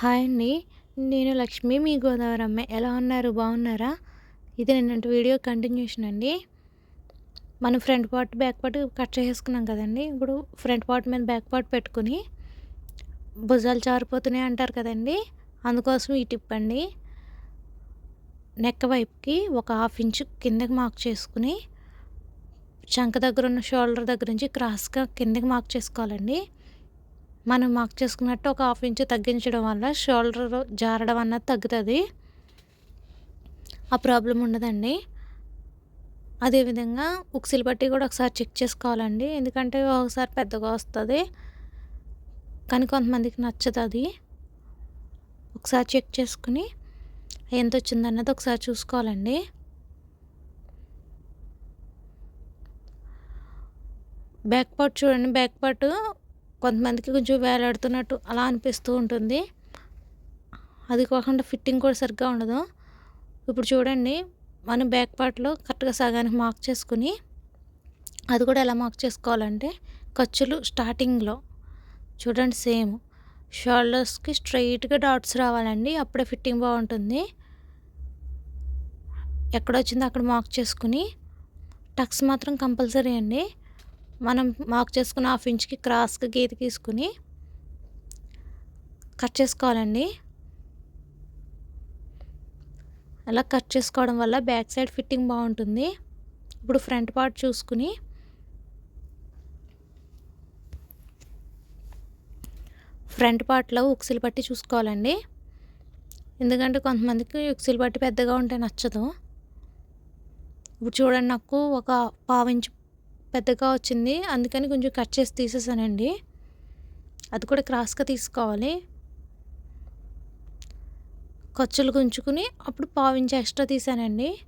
Hi అండి. నేను లక్ష్మి మీ గోదావరి అమ్మాయి ఎలా ఉన్నారు? బాగున్నారా? ఇది నిన్నటి వీడియో కంటిన్యూషన్ అండి. మనం front part back part cut చేసుకున్నాం కదండి. ఇప్పుడు ఫ్రంట్ పార్ట్ మీద బ్యాక్ పార్ట్ పెట్టుకుని భుజాలు జారిపోతున్నాయి అంటారు కదండి. అందుకోసం ఈ టిప్ అండి. నెక్ వైపుకి ఒక హాఫ్ ఇంచ్ కిందకి మార్క్ చేసుకుని చంక దగ్గర ఉన్న షోల్డర్ దగ్గర నుంచి క్రాస్గా కిందకి మార్క్ చేసుకోవాలండి. మనం మార్క్ చేసుకున్నట్టు ఒక హాఫ్ ఇంచ్ తగ్గించడం వల్ల షోల్డర్ జారడం అన్నది తగ్గుతుంది. ఆ ప్రాబ్లం ఉండదండి. అదేవిధంగా ఉక్సిలు పట్టి కూడా ఒకసారి చెక్ చేసుకోవాలండి. ఎందుకంటే ఒకసారి పెద్దగా వస్తుంది. కానీ కొంతమందికి నచ్చదు అది. ఒకసారి చెక్ చేసుకుని ఎంత వచ్చిందన్నది ఒకసారి చూసుకోవాలండి. బ్యాక్ పార్ట్ చూడండి. బ్యాక్ పార్ట్ కొంతమందికి కొంచెం వేలాడుతున్నట్టు అలా అనిపిస్తూ ఉంటుంది. అది కాకుండా ఫిట్టింగ్ కూడా సరిగ్గా ఉండదు. ఇప్పుడు చూడండి మనం బ్యాక్ పార్ట్లో కరెక్ట్గా సగానికి మార్క్ చేసుకుని అది కూడా ఎలా మార్క్ చేసుకోవాలంటే ఖర్చులు స్టార్టింగ్లో చూడండి సేమ్. షోల్డర్స్కి స్ట్రైట్గా డాట్స్ రావాలండి అప్పుడే ఫిట్టింగ్ బాగుంటుంది. ఎక్కడ వచ్చిందో అక్కడ మార్క్ చేసుకుని టక్స్ మాత్రం కంపల్సరీ అండి. మనం మార్క్ చేసుకున్న హాఫ్ ఇంచ్కి క్రాస్గా గీత తీసుకుని కట్ చేసుకోవాలండి. అలా కట్ చేసుకోవడం వల్ల బ్యాక్ సైడ్ ఫిట్టింగ్ బాగుంటుంది. ఇప్పుడు ఫ్రంట్ పార్ట్ చూసుకుని ఫ్రంట్ పార్ట్లో ఉక్సిలు పట్టి చూసుకోవాలండి. ఎందుకంటే కొంతమందికి ఉక్సిలు పట్టి పెద్దగా ఉంటే నచ్చదు. ఇప్పుడు చూడండి నాకు ఒక పావించు పెద్దగా వచ్చింది. అందుకని కొంచెం కట్ చేసి తీసేసానండి. అది కూడా క్రాస్గా తీసుకోవాలి. ఖర్చులు గుంచుకుని అప్పుడు పావించి ఎక్స్ట్రా తీసానండి.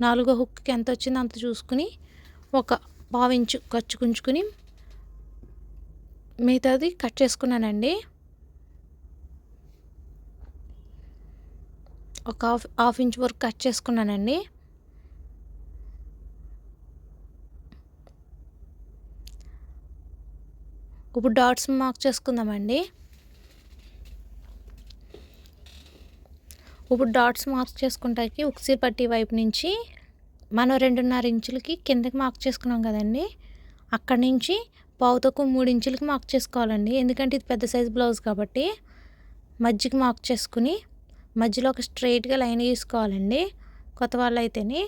నాలుగో హుక్కి ఎంత వచ్చిందో అంత చూసుకుని ఒక పావించు ఖర్చు గుంచుకుని మిగతాది కట్ చేసుకున్నానండి. ఒక హాఫ్ హాఫ్ ఇంచ్ వరకు కట్ చేసుకున్నానండి. ఇప్పుడు డాట్స్ మార్క్ చేసుకుందామండి. ఇప్పుడు డాట్స్ మార్క్ చేసుకుంటాకి ఉక్సీ పట్టి వైపు నుంచి మనం రెండున్నర ఇంచులకి కిందకి మార్క్ చేసుకున్నాం కదండి. అక్కడి నుంచి పావుతకు మూడు ఇంచులకి మార్క్ చేసుకోవాలండి. ఎందుకంటే ఇది పెద్ద సైజ్ బ్లౌజ్ కాబట్టి మధ్యకి మార్క్ చేసుకుని మధ్యలో ఒక స్ట్రైట్గా లైన్ గీసుకోవాలండి కొత్త వాళ్ళు అయితేనే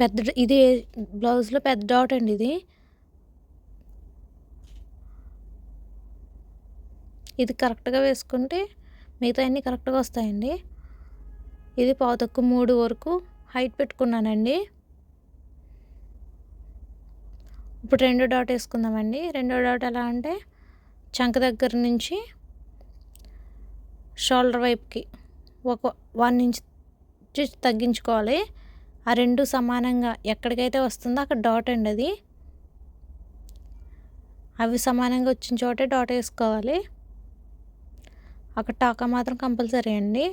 పెద్ద ఇది బ్లౌజ్లో పెద్ద డాట్ అండి ఇది. ఇది కరెక్ట్గా వేసుకుంటే మిగతా అన్నీ కరెక్ట్గా వస్తాయండి. ఇది పావుతక్కు మూడు వరకు హైట్ పెట్టుకున్నానండి. ఇప్పుడు రెండో డాట్ వేసుకుందామండి. రెండో డాట్ ఎలా అంటే చంక దగ్గర నుంచి షోల్డర్ వైపుకి ఒక వన్ ఇంచ్ తగ్గించుకోవాలి. ఆ రెండు సమానంగా ఎక్కడికైతే వస్తుందో అక్కడ డాట్ అండి అది. అవి సమానంగా వచ్చిన చోటే డాట్ వేసుకోవాలి. అక్కడ టాకా మాత్రం కంపల్సరీ అండి.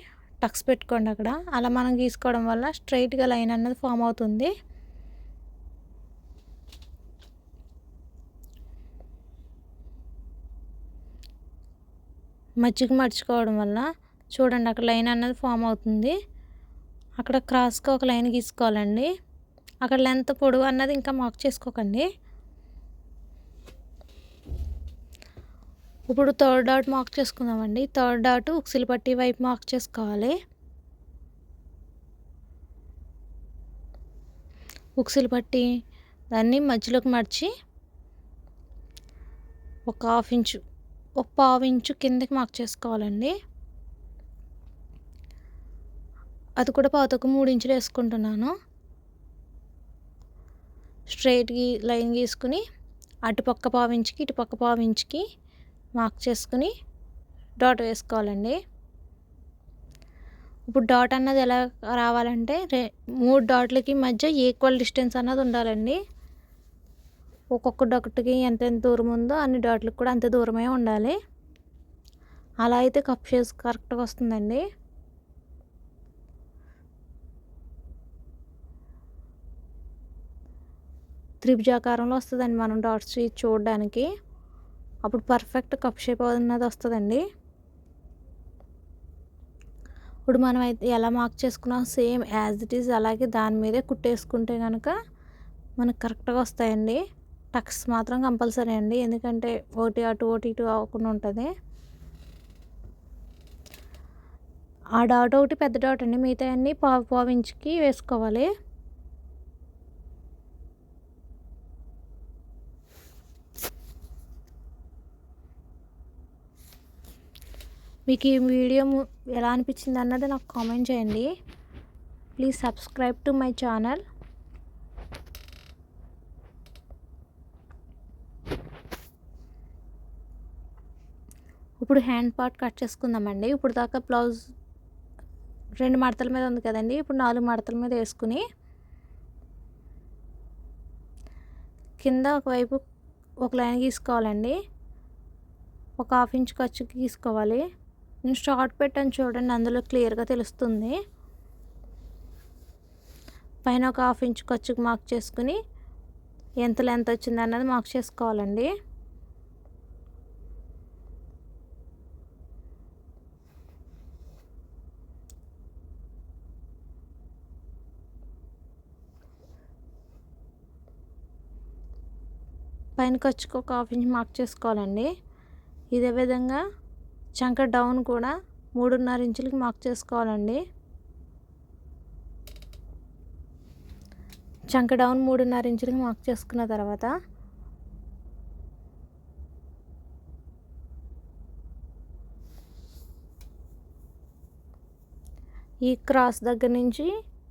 టక్స్ పెట్టుకోండి అక్కడ. అలా మనం గీసుకోవడం వల్ల స్ట్రైట్గా లైన్ అన్నది ఫామ్ అవుతుంది. మజ్జిగ మర్చుకోవడం వల్ల చూడండి అక్కడ లైన్ అన్నది ఫామ్ అవుతుంది. అక్కడ క్రాస్గా ఒక లైన్ గీసుకోవాలండి. అక్కడ లెంత్ పొడవు అన్నది ఇంకా మార్క్ చేసుకోకండి. ఇప్పుడు థర్డ్ డాట్ మార్క్ చేసుకుందామండి. థర్డ్ డాట్ ఉక్సిలి పట్టి వైపు మార్క్ చేసుకోవాలి. ఉక్సిలు పట్టి దాన్ని మధ్యలోకి మడిచి ఒక హాఫ్ ఇంచు ఒక పావు ఇంచు కిందకి మార్క్ చేసుకోవాలండి. అది కూడా పాతకు మూడు ఇంచులు వేసుకుంటున్నాను. స్ట్రైట్ గీ లైన్ గీసుకుని అటుపక్క పావించుకి ఇటుపక్క పావించుకి మార్క్ చేసుకుని డాట్ వేసుకోవాలండి. ఇప్పుడు డాట్ అన్నది ఎలా రావాలంటే రే మూడు డాట్లకి మధ్య ఈక్వల్ డిస్టెన్స్ అన్నది ఉండాలండి. ఒక్కొక్క డాట్కి ఎంత ఎంత దూరం ఉందో అన్ని డాట్లకు కూడా అంత దూరమే ఉండాలి. అలా అయితే కప్ షేస్ కరెక్ట్గా వస్తుందండి. త్రిభుజాకారంలో వస్తుందండి మనం డాట్స్ చూడడానికి. అప్పుడు పర్ఫెక్ట్ కప్ షేప్ అన్నది వస్తుందండి. ఇప్పుడు మనం అయితే ఎలా మార్క్ చేసుకున్నాం సేమ్ యాజ్ ఇట్ ఈజ్ అలాగే దాని మీదే కుట్టేసుకుంటే కనుక మనకు కరెక్ట్గా వస్తాయండి. టక్స్ మాత్రం కంపల్సరీ అండి. ఎందుకంటే ఒకటి అటు ఒకటి ఇటు అవ్వకుండా ఉంటుంది. ఆ డాట్ ఒకటి పెద్ద డాట్ అండి. మిగతా అన్నీ పావు పావు ఇంచుకి వేసుకోవాలి. మీకు ఈ వీడియో ఎలా అనిపించింది అన్నది నాకు కామెంట్ చేయండి. Please subscribe to my channel ఇప్పుడు హ్యాండ్ పార్ట్ కట్ చేసుకుందామండి. ఇప్పుడు దాకా బ్లౌజ్ రెండు మడతల మీద ఉంది కదండి. ఇప్పుడు నాలుగు మడతల మీద వేసుకుని కింద ఒకవైపు ఒక లైన్ గీసుకోవాలండి. ఒక హాఫ్ ఇంచ్ ఖర్చు గీసుకోవాలి. నేను షార్ట్ పెట్టాను చూడండి అందులో క్లియర్గా తెలుస్తుంది. పైన ఒక హాఫ్ ఇంచ్ ఖర్చుకు మార్క్ చేసుకుని ఎంత లెంత్ వచ్చింది అన్నది మార్క్ చేసుకోవాలండి. పైన ఖర్చుకు ఒక హాఫ్ ఇంచ్ మార్క్ చేసుకోవాలండి. ఇదే విధంగా చంక డౌన్ కూడా మూడున్నర ఇంచులకి మార్క్ చేసుకోవాలండి. చంక డౌన్ మూడున్నర ఇంచులకి మార్క్ చేసుకున్న తర్వాత ఈ క్రాస్ దగ్గర నుంచి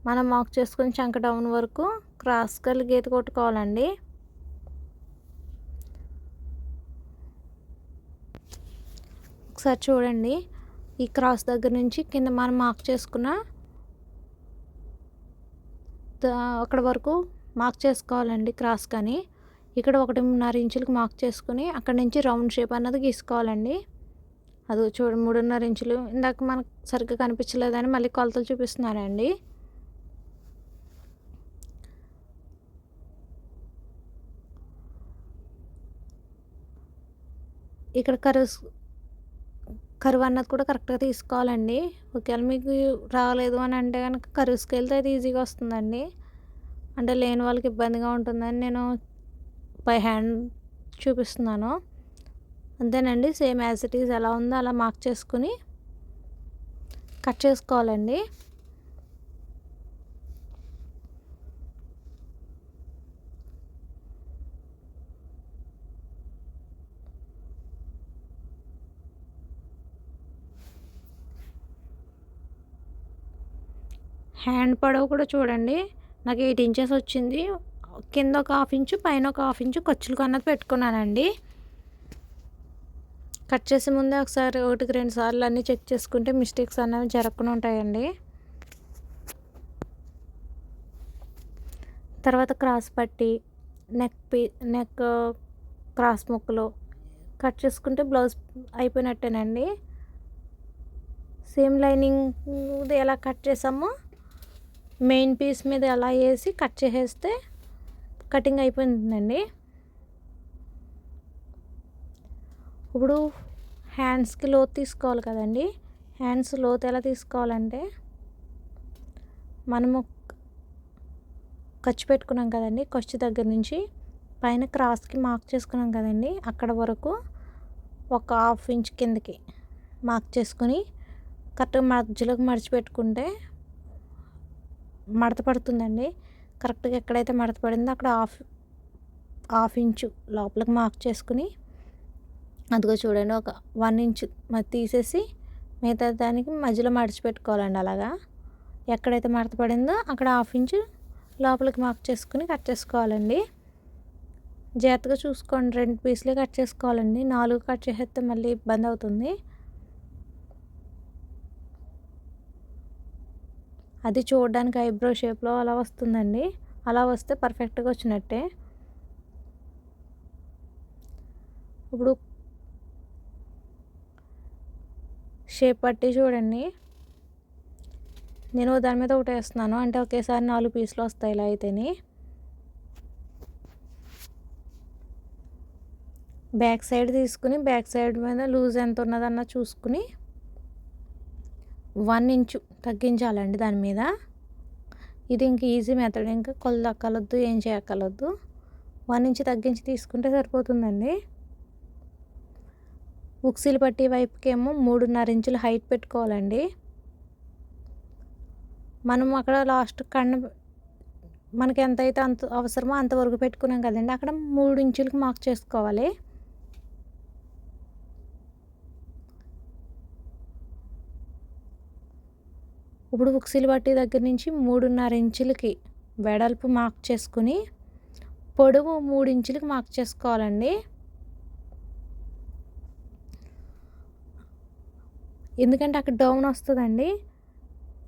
మనం మార్క్ చేసుకుని చంక డౌన్ వరకు క్రాస్ కలిగి కొట్టుకోవాలండి. ఒకసారి చూడండి. ఈ క్రాస్ దగ్గర నుంచి కింద మనం మార్క్ చేసుకున్న అక్కడ వరకు మార్క్ చేసుకోవాలండి క్రాస్ కానీ. ఇక్కడ ఒకటిన్నర ఇంచులకు మార్క్ చేసుకుని అక్కడ నుంచి రౌండ్ షేప్ అన్నది గీసుకోవాలండి. అది చూడ మూడున్నర ఇంచులు. ఇందాక మనకు సరిగ్గా కనిపించలేదని మళ్ళీ కొలతలు చూపిస్తున్నానండి ఇక్కడ కరువు కరువు అన్నది కూడా కరెక్ట్గా తీసుకోవాలండి. ఒకవేళ మీకు రాలేదు అని అంటే కనుక కరువు స్కేల్తో అయితే ఈజీగా వస్తుందండి. అంటే లేని వాళ్ళకి ఇబ్బందిగా ఉంటుందని నేను బై హ్యాండ్ చూపిస్తున్నాను. అంతేనండి సేమ్ యాజ్ ఇట్ ఈజ్ ఎలా ఉందో అలా మార్క్ చేసుకుని కట్ చేసుకోవాలండి. హ్యాండ్ పొడవు కూడా చూడండి. నాకు ఎయిట్ ఇంచెస్ వచ్చింది. కింద ఒక హాఫ్ ఇంచు పైన ఒక హాఫ్ ఇంచు ఖర్చులకు అన్నది పెట్టుకున్నానండి. కట్ చేసే ముందే ఒకసారి ఒకటికి రెండు సార్లు అన్నీ చెక్ చేసుకుంటే మిస్టేక్స్ అన్నవి జరగకుండా ఉంటాయండి. తర్వాత క్రాస్ పట్టి నెక్ పీ నెక్ క్రాస్ ముక్కలు కట్ చేసుకుంటే బ్లౌజ్ అయిపోయినట్టేనండి. సేమ్ లైనింగ్ ఎలా కట్ చేసామో మెయిన్ పీస్ మీద ఎలా వేసి కట్ చేసేస్తే కటింగ్ అయిపోయిందండి. ఇప్పుడు హ్యాండ్స్కి లోతు తీసుకోవాలి కదండి. హ్యాండ్స్ లోతు ఎలా తీసుకోవాలంటే మనము ఖర్చు పెట్టుకున్నాం కదండి ఖర్చు దగ్గర నుంచి పైన క్రాస్కి మార్క్ చేసుకున్నాం కదండి అక్కడ వరకు ఒక హాఫ్ ఇంచ్ కిందకి మార్క్ చేసుకొని కరెక్ట్గా మధ్యలోకి మడిచిపెట్టుకుంటే మడత పడుతుందండి. కరెక్ట్గా ఎక్కడైతే మడత పడిందో అక్కడ హాఫ్ హాఫ్ ఇంచు లోపలికి మార్క్ చేసుకుని అదిగో చూడండి ఒక వన్ ఇంచ్ తీసేసి మిగతా దానికి మధ్యలో మడిచి పెట్టుకోవాలండి అలాగా. ఎక్కడైతే మడత పడిందో అక్కడ హాఫ్ ఇంచు లోపలికి మార్క్ చేసుకుని కట్ చేసుకోవాలండి. జాగ్రత్తగా చూసుకోండి. రెండు పీసులే కట్ చేసుకోవాలండి. నాలుగు కట్ చేసేస్తే మళ్ళీ ఇబ్బంది అవుతుంది. అది చూడడానికి ఐబ్రో షేప్లో అలా వస్తుందండి. అలా వస్తే పర్ఫెక్ట్గా వచ్చినట్టే. ఇప్పుడు షేప్ పట్టి చూడండి. నేను దాని మీద ఒకటి వేస్తున్నాను. అంటే ఒకేసారి నాలుగు పీసులు వస్తాయి ఇలా అయితేని. బ్యాక్ సైడ్ తీసుకుని బ్యాక్ సైడ్ మీద లూజ్ ఎంత ఉన్నదన్న చూసుకుని వన్ ఇంచు తగ్గించాలండి దాని మీద. ఇది ఇంక ఈజీ మెథడ్ ఇంకా కొలు దక్కలొద్దు ఏం చేయక్కలొద్దు వన్ ఇంచ్ తగ్గించి తీసుకుంటే సరిపోతుందండి. ఉక్సీలు పట్టి వైపుకేమో మూడున్నర ఇంచులు హైట్ పెట్టుకోవాలండి. మనం అక్కడ లాస్ట్ కన్ను మనకి ఎంతైతే అంత అవసరమో అంతవరకు పెట్టుకున్నాం కదండి. అక్కడ మూడు ఇంచులకు మార్క్ చేసుకోవాలి. ఇప్పుడు ఉక్సీలు బట్టి దగ్గర నుంచి మూడున్నర ఇంచులకి వెడల్పు మార్క్ చేసుకుని పొడవు మూడు ఇంచులకి మార్క్ చేసుకోవాలండి. ఎందుకంటే అక్కడ డౌన్ వస్తుందండి.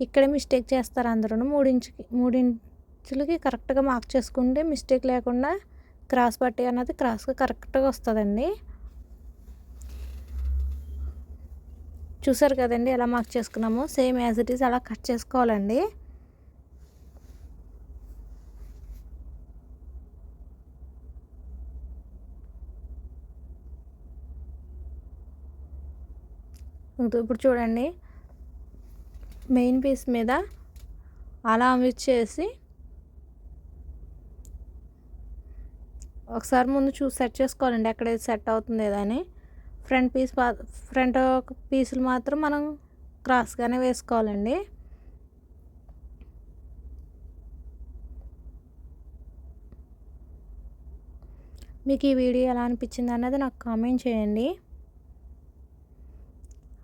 ఇక్కడే మిస్టేక్ చేస్తారు అందరూ మూడించుకి మూడించులకి కరెక్ట్గా మార్క్ చేసుకుంటే మిస్టేక్ లేకుండా క్రాస్ పట్టి అన్నది క్రాస్గా కరెక్ట్గా వస్తుందండి. చూసారు కదండి ఎలా మార్క్ చేసుకున్నామో? సేమ్ యాజ్ ఇట్ ఈస్ అలా కట్ చేసుకోవాలండి. ఇప్పుడు చూడండి మెయిన్ పీస్ మీద అలా చేసి ఒకసారి ముందు చూసి సెట్ చేసుకోవాలండి ఎక్కడ సెట్ అవుతుంది అని ఫ్రంట్ పీస్ ఫ్రంట్ పీసులు మాత్రం మనం క్రాస్గానే వేసుకోవాలండి. మీకు ఈ వీడియో ఎలా అనిపించింది అన్నది నాకు కామెంట్ చేయండి.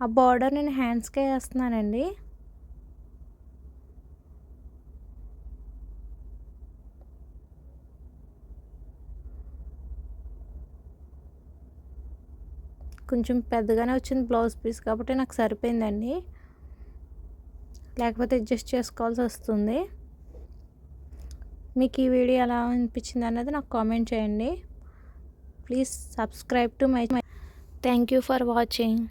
ఆ బార్డర్ నేను హ్యాండ్స్కే వేస్తున్నానండి. కొంచెం పెద్దగానే వచ్చింది బ్లౌజ్ పీస్ కాబట్టి నాకు సరిపోయిందండి. లేకపోతే అడ్జస్ట్ చేసుకోవాల్సి వస్తుంది. మీకు ఈ వీడియో ఎలా అనిపించింది అన్నది నాకు కామెంట్ చేయండి. Please subscribe to my thank you for watching.